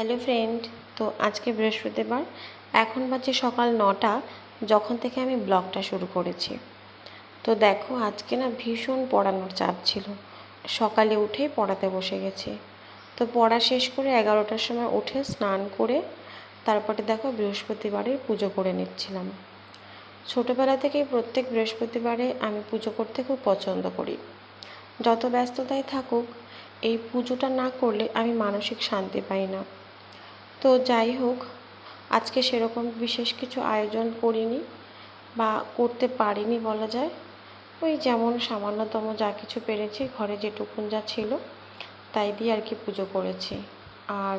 Hello friend, তো আজকে বৃহস্পতিবার, এখন বাজে সকাল নটা, যখন থেকে আমি ব্লগটা শুরু করেছি। তো দেখো, আজকে না ভীষণ পড়ানোর চাপ ছিল। সকালে উঠেই পড়াতে বসে গেছি। তো পড়া শেষ করে এগারোটার সময় উঠে স্নান করে, তারপরে দেখো বৃহস্পতিবারের পুজো করে নিচ্ছিলাম। ছোটোবেলা থেকেই প্রত্যেক বৃহস্পতিবারে আমি পুজো করতে খুব পছন্দ করি। যত ব্যস্ততায় থাকুক, এই পুজোটা না করলে আমি মানসিক শান্তি পাই না। তো যাই হোক, আজকে সেরকম বিশেষ কিছু আয়োজন করিনি বা করতে পারিনি বলা যায়। ওই যেমন সামান্যতম যা কিছু পেরেছি, ঘরে যেটুকুন যা ছিল, তাই দিয়ে আর কি পুজো করেছি। আর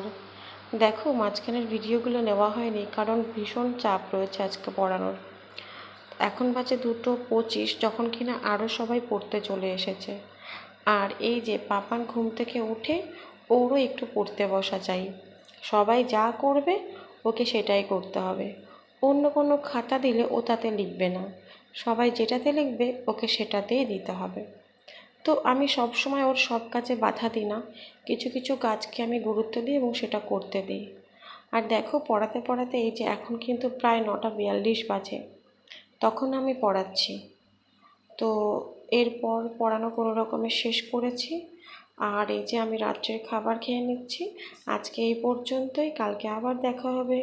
দেখো, মাঝখানের ভিডিওগুলো নেওয়া হয়নি, কারণ ভীষণ চাপ রয়েছে আজকে পড়ানোর। এখন বাজে দুটো পঁচিশ, যখন কিনা আরও সবাই পড়তে চলে এসেছে। আর এই যে পাপান ঘুম থেকে উঠে, ওরও একটু পড়তে বসা চাই। সবাই যা করবে, ওকে সেটাই করতে হবে। অন্য কোনো খাতা দিলে ও তাতে লিখবে না। সবাই যেটাতে লিখবে, ওকে সেটাতেই দিতে হবে। তো আমি সব সময় ওর সব কাজে বাধা দিই না। কিছু কিছু কাজকে আমি গুরুত্ব দিই এবং সেটা করতে দিই। আর দেখো, পড়াতে পড়াতে এই যে এখন কিন্তু প্রায় নটা বিয়াল্লিশ বাজে। তখন আমি পড়াচ্ছি। তো এরপর পড়ানো কোনো রকমে শেষ করেছি। আর এই যে আমি রাত্রের খাবার খেয়ে নিচ্ছি, আজকে এই পর্যন্তই, কালকে আবার দেখা হবে।